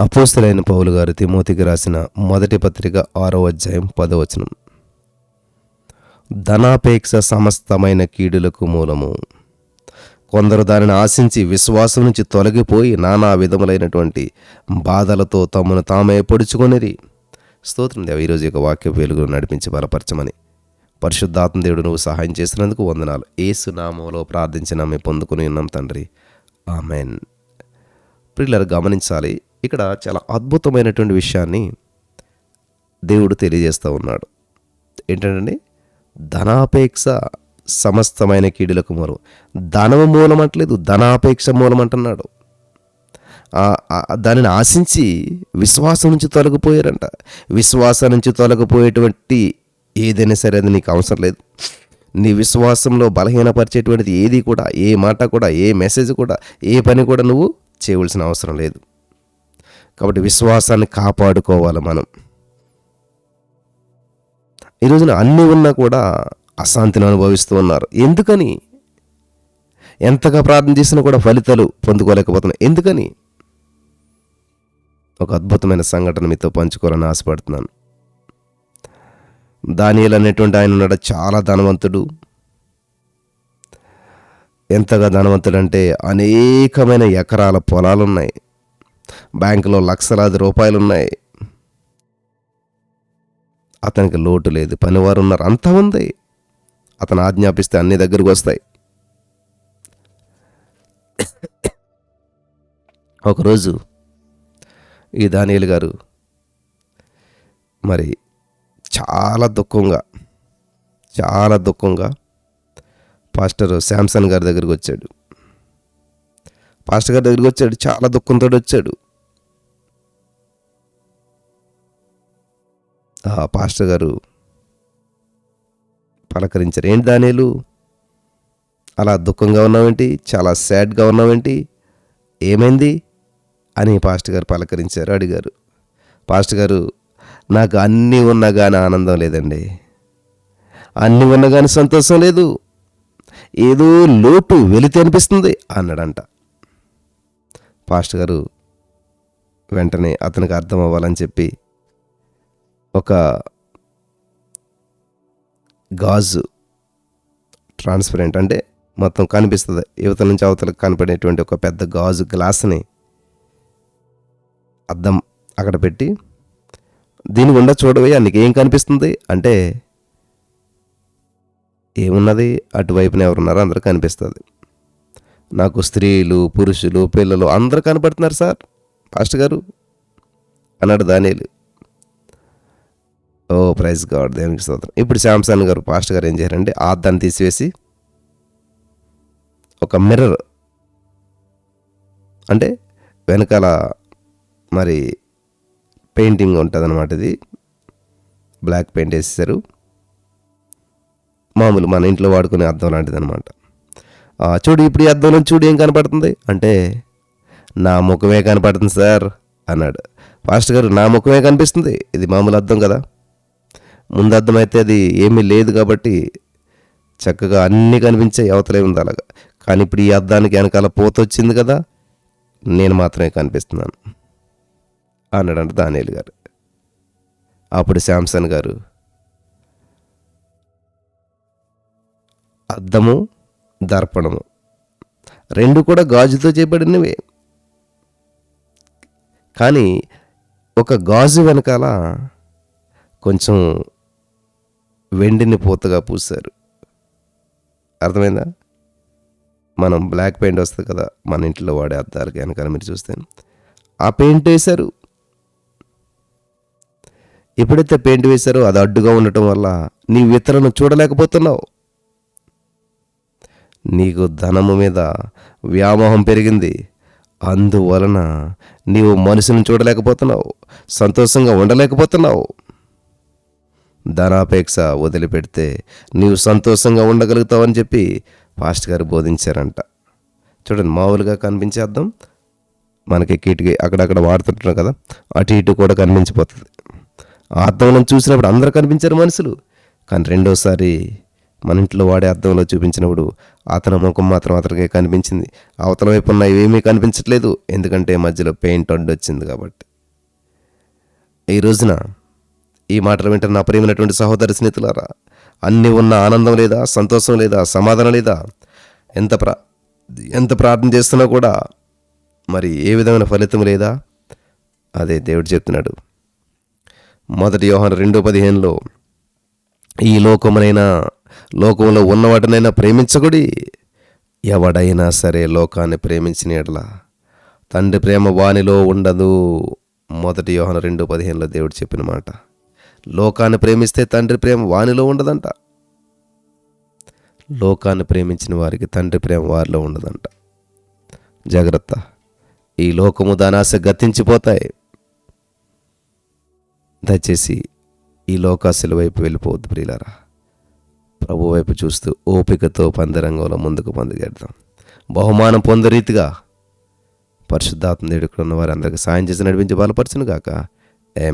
అపోస్తులైన పౌలు గారు తిమోతికి రాసిన మొదటి పత్రిక ఆరో అధ్యాయం పదవచనం ధనాపేక్ష సమస్తమైన కీడులకు మూలము. కొందరు దానిని ఆశించి విశ్వాసం నుంచి తొలగిపోయి నానా విధములైనటువంటి బాధలతో తమను తామే పొడుచుకొనిరి. స్తోత్రం దేవ ఈరోజు యొక్క వాక్య వెలుగును నడిపించి బలపరచమని. పరిశుద్ధాత్మ దేవుడు నువ్వు సహాయం చేసినందుకు వందనాలు. ఏసు నామంలో ప్రార్థించిన మేము పొందుకుని ఉన్నాం తండ్రి. ఆమెన్. ప్రిల్లర్ గమనించాలి ఇక్కడ చాలా అద్భుతమైనటువంటి విషయాన్ని దేవుడు తెలియజేస్తూ ఉన్నాడు. ఏంటంటే ధనాపేక్ష సమస్తమైన కీడులకు మూలం ధనము మూలం అంటలేదు ధనాపేక్ష మూలం అంటున్నాడు దానిని ఆశించి విశ్వాసం నుంచి తొలగిపోయారంట. విశ్వాసం నుంచి తొలగిపోయేటువంటి ఏదైనా సరే అది నీకు అవసరం లేదు. నీ విశ్వాసంలో బలహీనపరిచేటువంటిది ఏది కూడా ఏ మాట కూడా ఏ మెసేజ్ కూడా ఏ పని కూడా నువ్వు చేయవలసిన అవసరం లేదు. కాబట్టి విశ్వాసాన్ని కాపాడుకోవాలి మనం. ఈ రోజున అన్నీ ఉన్నా కూడా అశాంతిని అనుభవిస్తూ ఉన్నారు. ఎందుకని? ఎంతగా ప్రార్థన చేసినా కూడా ఫలితాలు పొందుకోలేకపోతున్నాయి. ఎందుకని? ఒక అద్భుతమైన సంఘటన మీతో పంచుకోవాలని ఆశపడుతున్నాను. దానియలు అనేటువంటి ఆయన ఉన్నాడు. చాలా ధనవంతుడు. ఎంతగా ధనవంతుడు అంటే అనేకమైన ఎకరాల పొలాలు ఉన్నాయి బ్యాంకులో లక్షలాది రూపాయలు ఉన్నాయి అతనికి లోటు లేదు. పనివారు ఉన్నారు అంతా ఉంది. అతను ఆజ్ఞాపిస్తే అన్ని దగ్గరకు వస్తాయి. ఒకరోజు ఈ దానియలు గారు మరి చాలా దుఃఖంగా చాలా దుఃఖంగా పాస్టర్ శాంసన్ గారి దగ్గరికి వచ్చాడు. పాస్టర్ గారి దగ్గరికి వచ్చాడు. చాలా దుఃఖంతో వచ్చాడు. ఆ పాస్టర్ గారు పలకరించారు. ఏంటి దానేలు? అలా దుఃఖంగా ఉన్నావేంటి? చాలా సాడ్గా ఉన్నావేంటి? ఏమైంది? అని పాస్టర్ గారు పలకరించారు అడిగారు. పాస్టర్ గారు నాకు అన్నీ ఉన్నా కానీ ఆనందం లేదండి. అన్నీ ఉన్నా కానీ సంతోషం లేదు. ఏదో లోటు వెలితే అనిపిస్తుంది అన్నాడంట. పాస్టర్ గారు వెంటనే అతనికి అర్థం అవ్వాలని చెప్పి ఒక గాజు ట్రాన్స్పరెంట్ అంటే మొత్తం కనిపిస్తుంది. యువత నుంచి అవతలకు కనపడేటువంటి ఒక పెద్ద గాజు గ్లాస్ని అద్దం అక్కడ పెట్టి దీని గుండా చూడవయ్యా ఏం కనిపిస్తుంది? అంటే ఏమున్నది? అటువైపున ఎవరున్నారో అందరూ కనిపిస్తుంది. నాకు స్త్రీలు పురుషులు పిల్లలు అందరూ కనపడుతున్నారు సార్ పాస్టర్ గారు అన్నాడు దానిలు ఓ ప్రైజ్ గాడ్ దేవునికి స్తోత్రం. ఇప్పుడు శాంసన్ గారు పాస్టర్ గారు ఏం చేయారంటే ఆ అద్దాన్ని తీసివేసి ఒక మిర్రర్ అంటే వెనకాల మరి పెయింటింగ్ ఉంటుంది అనమాట ఇది. బ్లాక్ పెయింట్ వేసేసారు మామూలు మన ఇంట్లో వాడుకునే అర్థం లాంటిది అనమాట చూడు ఇప్పుడు ఈ అద్దంలో చూడు ఏం కనపడుతుంది? అంటే నా ముఖమే కనపడుతుంది సార్ అన్నాడు. పాస్టర్ గారు నా ముఖమే కనిపిస్తుంది? ఇది మామూలు అద్దం కదా? ముందు అద్దం అయితే అది ఏమీ లేదు కాబట్టి చక్కగా అన్నీ కనిపించే అవతలే ఉంది అలాగా. కానీ ఇప్పుడు ఈ అద్దానికి వెనకాల పోత వచ్చింది కదా నేను మాత్రమే కనిపిస్తున్నాను అన్నాడంట దానియలు గారు. అప్పుడు శాంసన్ గారు అద్దము దర్పణము. రెండు కూడా గాజుతో చేయబడినవే. కానీ ఒక గాజు వెనకాల కొంచెం వెండిని పూతగా పూసారు అర్థమైందా? మనం బ్లాక్ పెయింట్ వస్తుంది కదా మన ఇంట్లో వాడే అద్దాలకి వెనకాల మీరు చూస్తే. ఆ పెయింట్ వేశారు. ఎప్పుడైతే పెయింట్ వేశారో అది అడ్డుగా ఉండటం వల్ల నీ ఇతరులను చూడలేకపోతున్నావు. నీకు ధనము మీద వ్యామోహం పెరిగింది. అందువలన నీవు మనుషులను చూడలేకపోతున్నావు సంతోషంగా ఉండలేకపోతున్నావు. ధనాపేక్ష వదిలిపెడితే నీవు సంతోషంగా ఉండగలుగుతావని చెప్పి పాస్ట్ గారు బోధించారంట. చూడండి మామూలుగా కనిపించేద్దాం. మనకి కిటికీ అక్కడక్కడ వాడుతుంటున్నాం కదా అటు ఇటు కూడా కనిపించిపోతుంది. ఆ చూసినప్పుడు అందరూ కనిపించారు మనుషులు. కానీ రెండోసారి మన ఇంట్లో వాడే అద్దంలో చూపించినప్పుడు అతని ముఖం మాత్రం అతనికే కనిపించింది. అవతల వైపు ఉన్న ఏమీ కనిపించట్లేదు. ఎందుకంటే మధ్యలో పెయింట్ వచ్చింది కాబట్టి. ఈ రోజున ఈ మాటలు వింటున్న నా ప్రియమైనటువంటి సహోదరి స్నేహితులారా అన్నీ ఉన్న ఆనందం లేదా సంతోషం లేదా సమాధానం లేదా ఎంత ప్రా ఎంత ప్రార్థన చేస్తున్నా కూడా మరి ఏ విధమైన ఫలితం లేదా? అదే దేవుడు చెప్తున్నాడు. మొదటి యోహాను రెండో పదిహేనులో ఈ లోకమునైనా లోకంలో ఉన్నవాటినైనా ప్రేమించకుడి? ఎవడైనా సరే లోకాన్ని ప్రేమించిన ఎడల. తండ్రి ప్రేమ వానిలో ఉండదు. మొదటి యోహన రెండు పదిహేనులో దేవుడు చెప్పిన మాట. లోకాన్ని ప్రేమిస్తే తండ్రి ప్రేమ వానిలో ఉండదంట. లోకాన్ని ప్రేమించిన వారికి తండ్రి ప్రేమ వారిలో ఉండదంట. జాగ్రత్త. ఈ లోకము దానాశ గతించిపోతాయి. దయచేసి ఈ లోకాశల వైపు వెళ్ళిపోవద్దు ప్రియులారా. ప్రభు వైపు చూస్తూ ఓపికతో పందరంగంలో ముందుకు పొందగెడతాం బహుమానం పొందే రీతిగా పరిశుద్ధాత్మ దేవుడు ఇక్కడ ఉన్న వారందరికీ సాయం చేసి నడిపించి బలపరచును గాక ఏ